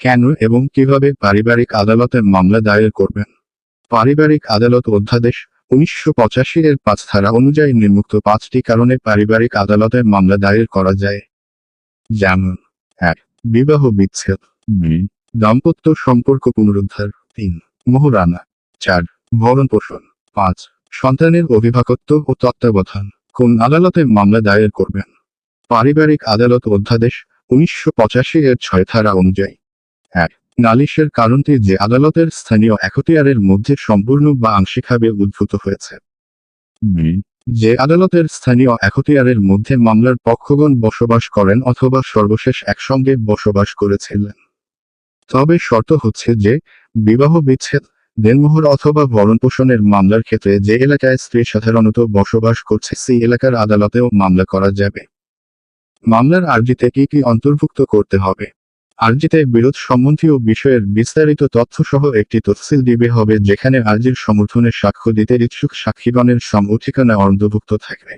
কেন এবং কীভাবে পারিবারিক আদালতে মামলা দায়ের করবেন? পারিবারিক আদালত অধ্যাদেশ উনিশশো পঁচাশি এর পাঁচ ধারা অনুযায়ী নির্মুক্ত পাঁচটি কারণে পারিবারিক আদালতের মামলা দায়ের করা যায়। যেমন, এক, বিবাহ বিচ্ছেদ। দুই দাম্পত্য সম্পর্ক পুনরুদ্ধার। তিন, মোহরানা। চার ভরণ পোষণ পাঁচ, সন্তানের অভিভাবকত্ব ও তত্ত্বাবধান। কোন আদালতে মামলা দায়ের করবেন? পারিবারিক আদালত অধ্যাদেশ উনিশশো পঁচাশি এর ছয় ধারা অনুযায়ী। এক, নালিশের কারণটি যে আদালতের স্থানীয় একতিয়ারের মধ্যে সম্পূর্ণ বা আংশিকভাবে উদ্ভূত হয়েছে। যে আদালতের স্থানীয় একতিয়ারের মধ্যে মামলার পক্ষগণ বসবাস করেন অথবা সর্বশেষ একসঙ্গে বসবাস করেছিলেন। তবে শর্ত হচ্ছে যে, বিবাহ বিচ্ছেদ, দেনমোহর অথবা ভরণপোষণের মামলার ক্ষেত্রে যে এলাকায় স্ত্রী সাধারণত বসবাস করছে, সেই এলাকার আদালতেও মামলা করা যাবে। মামলার আর্জিতে কি কি অন্তর্ভুক্ত করতে হবে? আর্জিতে বিরোধ সম্বন্ধীয় বিষয়ের বিস্তারিত তথ্য সহ একটি তফসিল দিবে হবে যেখানে আর্জির সমর্থনে সাক্ষ্য দিতে ইচ্ছুক সাক্ষীগণের সম ঠিকানা অন্তর্ভুক্ত থাকবে।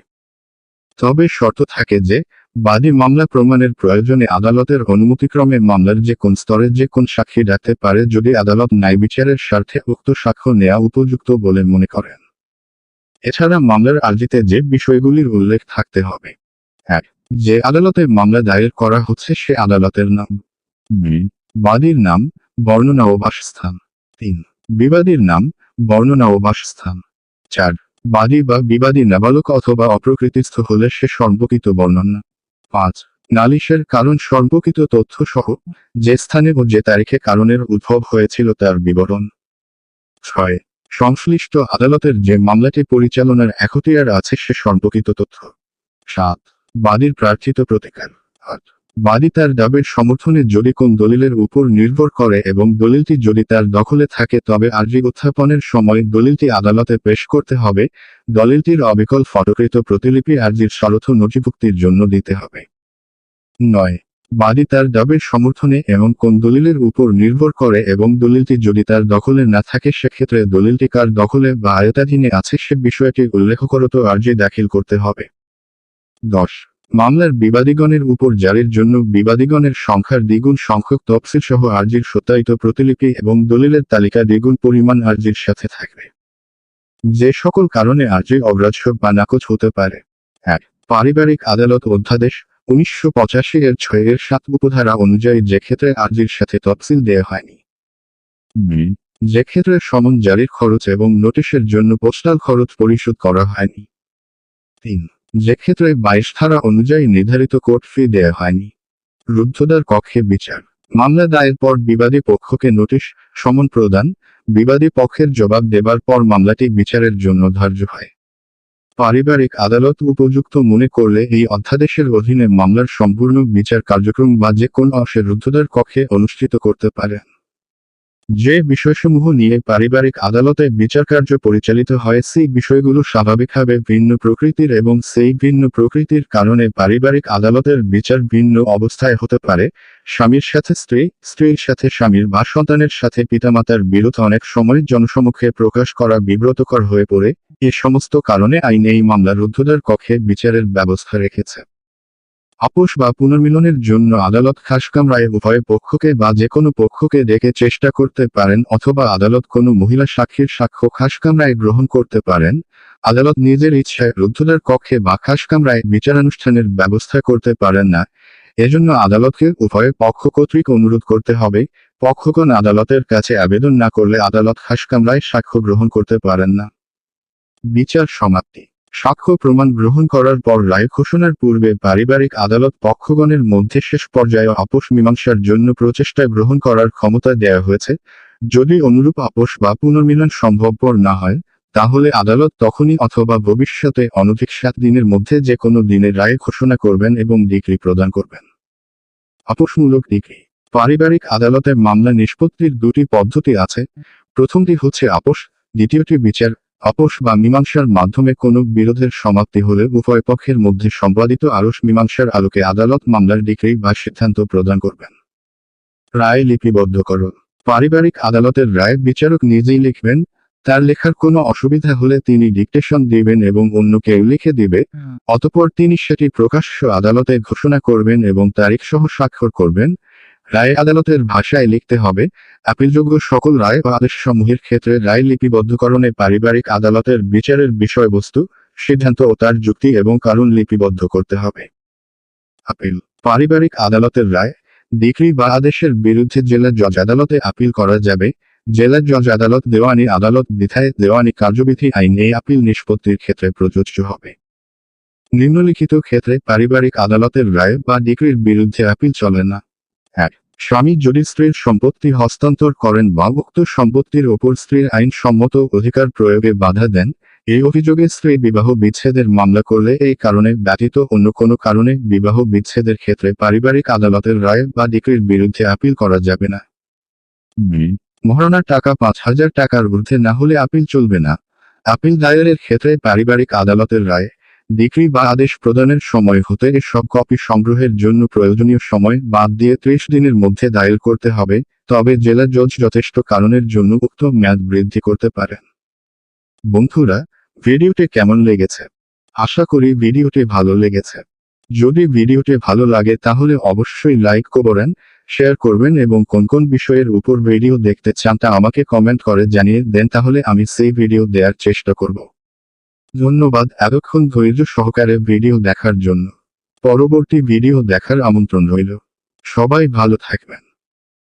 তবে শর্ত থাকে যে, বাদী মামলা প্রমাণের প্রয়োজনে আদালতের অনুমতিক্রমে মামলার যে কোন স্তরে যে কোন সাক্ষী ডাকতে পারে যদি আদালত ন্যায় বিচারের স্বার্থে উক্ত সাক্ষ্য নেওয়া উপযুক্ত বলে মনে করেন। এছাড়া মামলার আর্জিতে যে বিষয়গুলির উল্লেখ থাকতে হবে। এক, যে আদালতে মামলা দায়ের করা হচ্ছে সে আদালতের নাম। বাদীর নাম বর্ণনা ও বাসস্থান। তিন, বিবাদীর নাম বর্ণনা ও বাসস্থান। চার, বাদী বা বিবাদী নাবালক অথবা অপ্রকৃতিস্থ হলে সে সম্পর্কিত বর্ণনা। পাঁচ, নালিশের কারণ সম্পর্কিত তথ্য সহ যে স্থানে ও যে তারিখে কারণের উদ্ভব হয়েছিল তার বিবরণ। ছয়, সংশ্লিষ্ট আদালতের যে মামলাটি পরিচালনার এখতিয়ার আছে সে সম্পর্কিত তথ্য। সাত, বাদীর প্রার্থিত প্রতিকার। আট বাদী তার দাবির সমর্থনে যদি কোন দলিলের উপর নির্ভর করে এবং দলিলটি যদি তার দখলে থাকে, তবে আর্জি উত্থাপনের সময় দলিলটি আদালতে পেশ করতে হবে। দলিলটির অবিকল ফটোকৃত প্রতিলিপি আর্জির স্বার্থ নথিভুক্তির জন্য দিতে হবে। নয়। বাদী তার দাবির সমর্থনে এমন কোন দলিলের উপর নির্ভর করে এবং দলিলটি যদি তার দখলে না থাকে, সেক্ষেত্রে দলিলটি কার দখলে বা আয়তাধীনে আছে সে বিষয়টি উল্লেখ করত আর্জি দাখিল করতে হবে। দশ। মামলার বিবাদীগণের উপর জারির জন্য বিবাদীগণের সংখ্যার দ্বিগুণ সংখ্যক তফসিল সহ আর্জির সত্যায়িত প্রতিলিপি এবং দলিলের তালিকা দ্বিগুণ পরিমাণ আর্জির সাথে থাকবে। যে সকল কারণে আর্জি অগ্রাহ্য বা নাকচ হতে পারে। এক, পারিবারিক আদালত অধ্যাদেশ উনিশশো পঁচাশি এর ছয় এর সাত উপধারা অনুযায়ী যে ক্ষেত্রে আর্জির সাথে তফসিল দেওয়া হয়নি। যে ক্ষেত্রে সমন জারির খরচ এবং নোটিশের জন্য পোস্টাল খরচ পরিশোধ করা হয়নি। তিন যে ক্ষেত্রে বাইশ ধারা অনুযায়ী নির্ধারিত কোর্ট ফি দেয়া হয়নি। রুদ্ধদ্বার কক্ষে বিচার। মামলা দায়ের পর বিবাদী পক্ষকে নোটিশ, সমন প্রদান, বিবাদী পক্ষের জবাব দেবার পর মামলাটি বিচারের জন্য ধার্য হয়। পারিবারিক আদালত উপযুক্ত মনে করলে এই অধ্যাদেশের অধীনে মামলার সম্পূর্ণ বিচার কার্যক্রম বা যে কোন অংশে রুদ্ধদ্বার কক্ষে অনুষ্ঠিত করতে পারেন। যে বিষয়সমূহ নিয়ে পারিবারিক আদালতে বিচার কার্য পরিচালিত হয়, সেই বিষয়গুলো স্বাভাবিকভাবে ভিন্ন প্রকৃতির এবং সেই ভিন্ন প্রকৃতির কারণে পারিবারিক আদালতের বিচার ভিন্ন অবস্থায় হতে পারে। স্বামীর সাথে স্ত্রী, স্ত্রীর সাথে স্বামীর বা সন্তানের সাথে পিতামাতার বিরোধ অনেক সময় জনসমক্ষে প্রকাশ করা বিব্রতকর হয়ে পড়ে। এ সমস্ত কারণে আইন এই মামলা রুদ্ধদ্বার কক্ষে বিচারের ব্যবস্থা রেখেছে। আপোষ বা পুনর্মিলনের জন্য আদালত খাসকামরায় উভয় পক্ষকে বা যে কোনো পক্ষকে ডেকে চেষ্টা করতে পারেন অথবা আদালত কোনো মহিলা সাক্ষীর সাক্ষ্য খাসকামরায় গ্রহণ করতে পারেন। আদালত নিজের ইচ্ছায় রুদ্ধদ্বার কক্ষে বা খাসকামরায় বিচারানুষ্ঠানের ব্যবস্থা করতে পারেন না। এজন্য আদালতকে উভয় পক্ষ কর্তৃক অনুরোধ করতে হবে, পক্ষগণ আদালতের কাছে আবেদন না করলে আদালত খাসকামরায় সাক্ষ্য গ্রহণ করতে পারেন না। বিচার সমাপ্তি। সাক্ষ্য প্রমাণ গ্রহণ করার পর রায় ঘোষণার পূর্বে পারিবারিক আদালত পক্ষগণের মধ্যে শেষ পর্যায়ে আপোষ মীমাংসার জন্য প্রচেষ্টা গ্রহণ করার ক্ষমতা দেয়া হয়েছে। যদি অনুরূপ আপোষ বা পুনর্মিলন সম্ভবপর না হয়, তাহলে আদালত তখনই অথবা ভবিষ্যতে অনধিক সাত দিনের মধ্যে যে কোনো দিনে রায় ঘোষণা করবেন এবং ডিগ্রি প্রদান করবেন। আপোষমূলক ডিগ্রি। পারিবারিক আদালতে মামলা নিষ্পত্তির দুটি পদ্ধতি আছে। প্রথমটি হচ্ছে আপোষ, দ্বিতীয়টি বিচার। আপোষ বা মীমাংসার মাধ্যমে কোনো বিরোধের সমাপ্তি হলে উভয় পক্ষের মধ্যে সম্পাদিত আরস মীমাংসার আলোকে আদালত মামলার ডিগ্রি বা সিদ্ধান্ত প্রদান করবেন। রায় লিপিবদ্ধ করো। পারিবারিক আদালতের রায় বিচারক নিজেই লিখবেন তার লেখার কোনো অসুবিধা হলে তিনি ডিকটেশন দিবেন এবং অন্য কেউ লিখে দিবে অতপর তিনি সেটি প্রকাশ্য আদালতে ঘোষণা করবেন এবং তারিখ সহ স্বাক্ষর করবেন রায় আদালতের ভাষায় লিখতে হবে, আপিলযোগ্য সকল রায় বা আদেশসমূহের ক্ষেত্রে রায় লিপিবদ্ধকরণে পারিবারিক আদালতের বিচারের বিষয়বস্তু, সিদ্ধান্ত ও তার যুক্তি এবং কারণ লিপিবদ্ধ করতে হবে। আপিল। পারিবারিক আদালতের রায় ডিগ্রি বা আদেশের বিরুদ্ধে জেলা জজ আদালতে আপিল করা যাবে, জেলা জজ আদালত দেওয়ানি আদালত বিধায় দেওয়ানি কার্যবিধি আইন এই আপিল নিষ্পত্তির ক্ষেত্রে প্রযোজ্য হবে। নিম্নলিখিত ক্ষেত্রে পারিবারিক আদালতের রায় বা ডিগ্রির বিরুদ্ধে আপিল চলে না। এক। স্বামী যদি স্ত্রীর সম্পত্তি হস্তান্তর করেন বা উক্ত সম্পত্তির ওপর স্ত্রীর আইনসম্মত অধিকার প্রয়োগে বাধা দেন, এই অভিযোগে স্ত্রী বিবাহ বিচ্ছেদের মামলা করলে এই কারণে ব্যতীত অন্য কোনো কারণে বিবাহ বিচ্ছেদের ক্ষেত্রে পারিবারিক আদালতের রায় বা ডিগ্রির বিরুদ্ধে আপিল করা যাবে না। মহারণার টাকা পাঁচ হাজার টাকার ঊর্ধ্বে না হলে আপিল চলবে না। আপিল দায়েরের ক্ষেত্রে পারিবারিক আদালতের রায় ডিগ্রি বা আদেশ প্রদানের সময় হতে সব কপি সংগ্রহের জন্য প্রয়োজনীয় সময় বাদ দিয়ে ত্রিশ দিনের মধ্যে দায়ের করতে হবে, তবে জেলা জজ যথেষ্ট কারণের জন্য উক্ত মেয়াদ বৃদ্ধি করতে পারেন। বন্ধুরা, ভিডিওটি কেমন লেগেছে? আশা করি ভিডিওটি ভালো লেগেছে। যদি ভিডিওটি ভালো লাগে তাহলে অবশ্যই লাইক করবেন শেয়ার করবেন এবং কোন কোন বিষয়ের উপর ভিডিও দেখতে চান তা আমাকে কমেন্ট করে জানিয়ে দেন তাহলে আমি সেই ভিডিও দেওয়ার চেষ্টা করব। ধন্যবাদ এতক্ষণ ধৈর্য সহকারে ভিডিও দেখার জন্য। পরবর্তী ভিডিও দেখার আমন্ত্রণ রইল। সবাই ভালো থাকবেন।